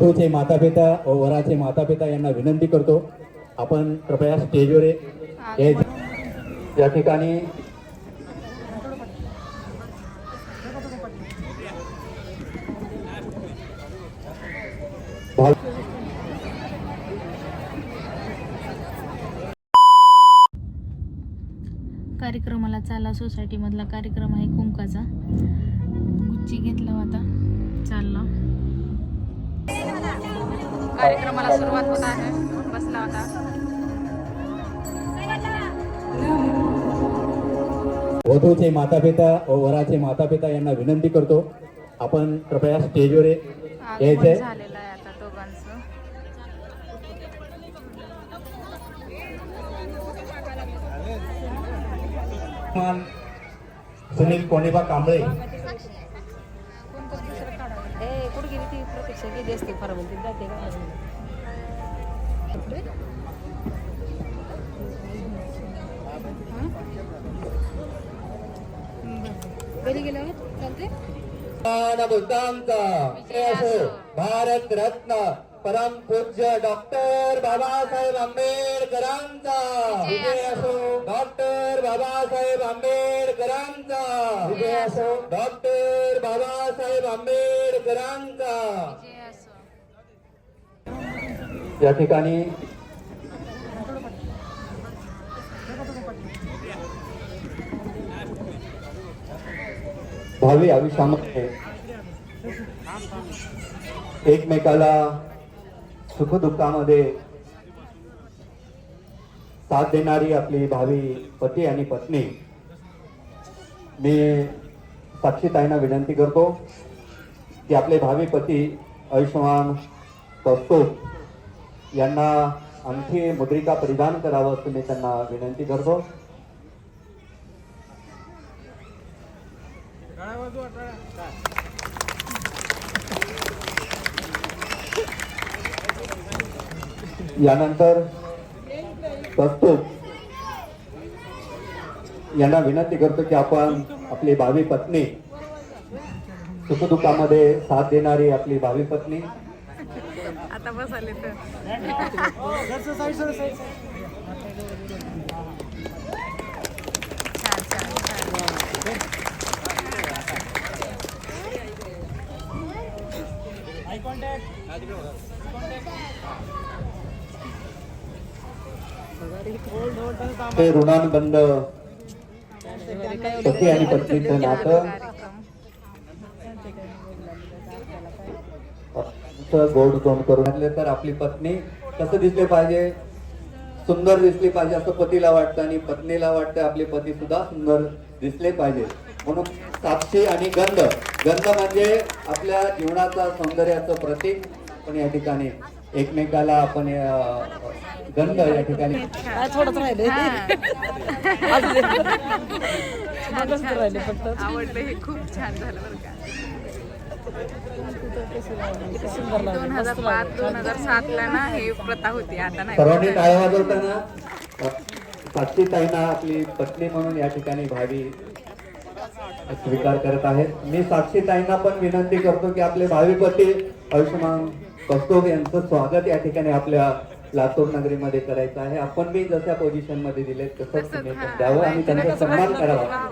वधूचे माता पिता व वराचे माता पिता यांना विनंती करतो. आपण कृपया स्टेजवर या. ठिकाणी कार्यक्रमाला चाला सोसायटीमधला कार्यक्रम आहे कुंकाचा. गुच्ची घेतला होता. चालला. कार्यक्रमाला सुरुवात होत आहे. बसला होता. वधूचे माता पिता व वराचे माता पिता यांना विनंती करतो आपण कृपया स्टेजवर यायचंय. झालेलं आहे आता दोघांचं. मान सुनील कोणेबा कांबळे. गेली ती प्रतीक्षा गेली असते फार म्हणते जाते का? घरी गेल्यावर चालते भूतांचा असो. भारत रत्न. परम पूज्य डॉक्टर बाबासाहेब आंबेडकरांचा. विजय असो. डॉक्टर बाबासाहेब आंबेडकरांचा. विजय असो. डॉक्टर बाबासाहेब आंबेडकरांचा. जे असो. या ठिकाणी भावी आयुष्यामध्ये एकमेकाला सुखदुःखामध्ये साथ देणारी आपली भावी पती आणि पत्नी. मी साक्षीताईंना विनंती करतो की आपले भावी पती आयुष्यमान कौस्तुभ यांना आणखी मुद्रिका परिधान करावं असं मी त्यांना विनंती करतो. यानंतर कौस्तुभ यांना विनंती करतो की आपण आपली भावी पत्नी सुखदुःखामध्ये साथ देणारी आपली भावी पत्नी. आता बसाले तर. छान छान छान ते ऋणानुबंध पती आणि पत्नीचं नातं. गोड तोंड करून तर आपली पत्नी कसं दिसले पाहिजे? सुंदर दिसली पाहिजे असं पतीला वाटतं आणि पत्नीला वाटतं आपले पती सुद्धा सुंदर दिसले पाहिजे. म्हणून साक्षी आणि गंध. गंध म्हणजे आपल्या जीवनाचा सौंदर्याचं प्रतीक. पण या ठिकाणी एकमेकाला आपण गंध या ठिकाणी थोडंच राहिले थोडंच राहिले फक्त आवडलं हे खूप छान झालं बरं का. दोन हजार पाच दोन हजार सात. ला ना हे प्रथा होती आता नाही. सर्वांनी टाळ्या वाजवताना साक्षी ताईंना आपली पत्नी म्हणून या ठिकाणी भावी स्वीकार करत आहेत. मी साक्षी ताईंना पण विनंती करतो की आपले भावी पती आयुष्यमान कस्तूर यांचं स्वागत या ठिकाणी आपल्या लातूर नगरीमध्ये करायचं आहे. आपण मी जशा पोझिशनमध्ये दिले तसंच तुम्ही द्यावं आणि त्यांचा सन्मान करावा.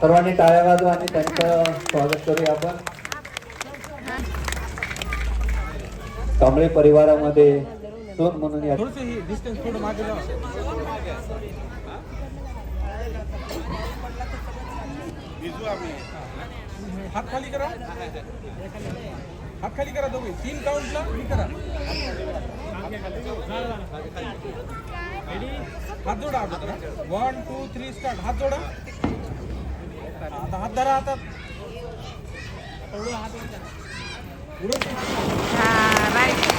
सर्वांनी टाळ्या वाजवा आणि त्यांचं स्वागत करूया आपण. कांबळे परिवारामध्ये सून म्हणून या हात खाली करा। हात खाली करा दोघे तीन काउंटला मी करा। हात जोडा अगोदर वन टू थ्री स्टार्ट हात जोडा। आता हात धरा आता। हा राईट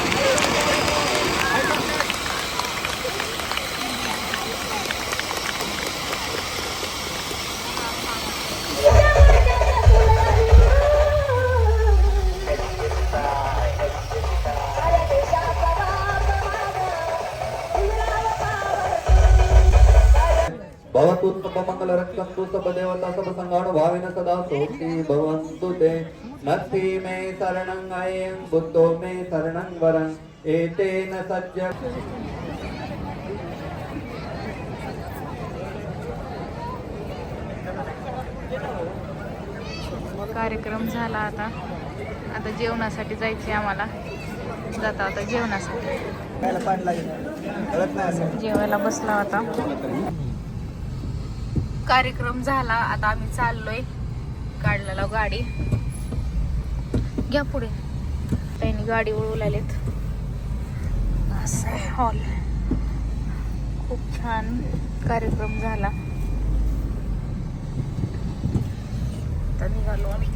भवतु मंगल रक्षन्तु सब देवता सब संगाणु भाविन सदा सोक्ति भवन्तु ते नत्थि मे शरणं अयं बुद्धो मे शरणं वरं एतेन सज्ज कार्यक्रम झाला आता. आता जेवणासाठी जायचे आम्हाला. जाता आता जेवणासाठी. जेवायला बसला होता. कार्यक्रम झाला. आता आम्ही चाललोय काढलेला गाडी. घ्या पुढे. त्यांनी गाडी वळू लागलेत असं आहे हॉल खूप छान कार्यक्रम झाला. आता निघालो आम्ही.